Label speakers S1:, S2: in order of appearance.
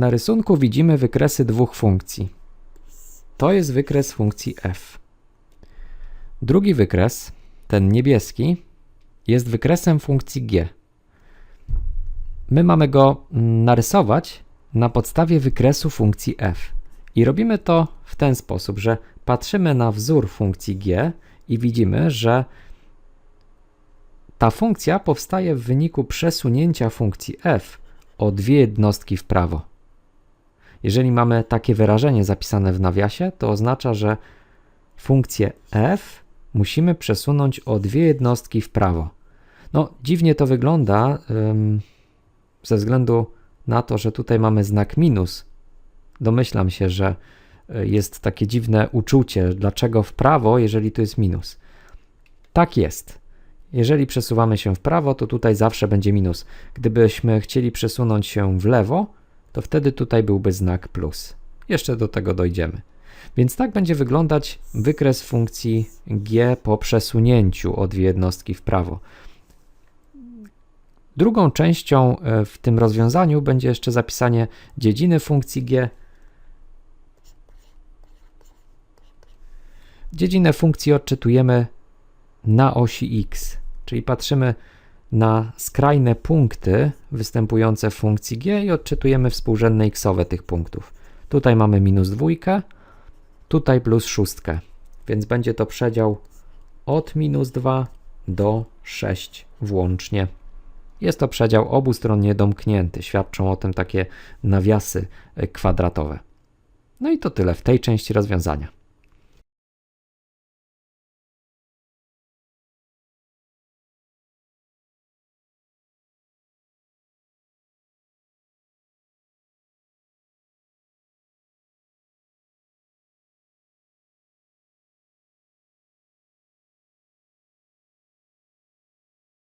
S1: Na rysunku widzimy wykresy dwóch funkcji. To jest wykres funkcji f. Drugi wykres, ten niebieski, jest wykresem funkcji g. My mamy go mm, narysować na podstawie wykresu funkcji f. I robimy to w ten sposób, że patrzymy na wzór funkcji g i widzimy, że ta funkcja powstaje w wyniku przesunięcia funkcji f o dwie jednostki w prawo. Jeżeli mamy takie wyrażenie zapisane w nawiasie, to oznacza, że funkcję f musimy przesunąć o dwie jednostki w prawo. No, dziwnie to wygląda ym, ze względu na to, że tutaj mamy znak minus. Domyślam się, że y, jest takie dziwne uczucie, dlaczego w prawo, jeżeli tu jest minus. Tak jest. Jeżeli przesuwamy się w prawo, to tutaj zawsze będzie minus. Gdybyśmy chcieli przesunąć się w lewo, to wtedy tutaj byłby znak plus. Jeszcze do tego dojdziemy. Więc tak będzie wyglądać wykres funkcji g po przesunięciu o dwie jednostki w prawo. Drugą częścią e, w tym rozwiązaniu będzie jeszcze zapisanie dziedziny funkcji g. Dziedzinę funkcji odczytujemy na osi x, czyli patrzymy na skrajne punkty występujące w funkcji g i odczytujemy współrzędne xowe tych punktów. Tutaj mamy minus dwójkę, tutaj plus szóstkę, więc będzie to przedział od minus 2 do 6 włącznie. Jest to przedział obustronnie domknięty, świadczą o tym takie nawiasy e, kwadratowe. No i to tyle w tej części rozwiązania.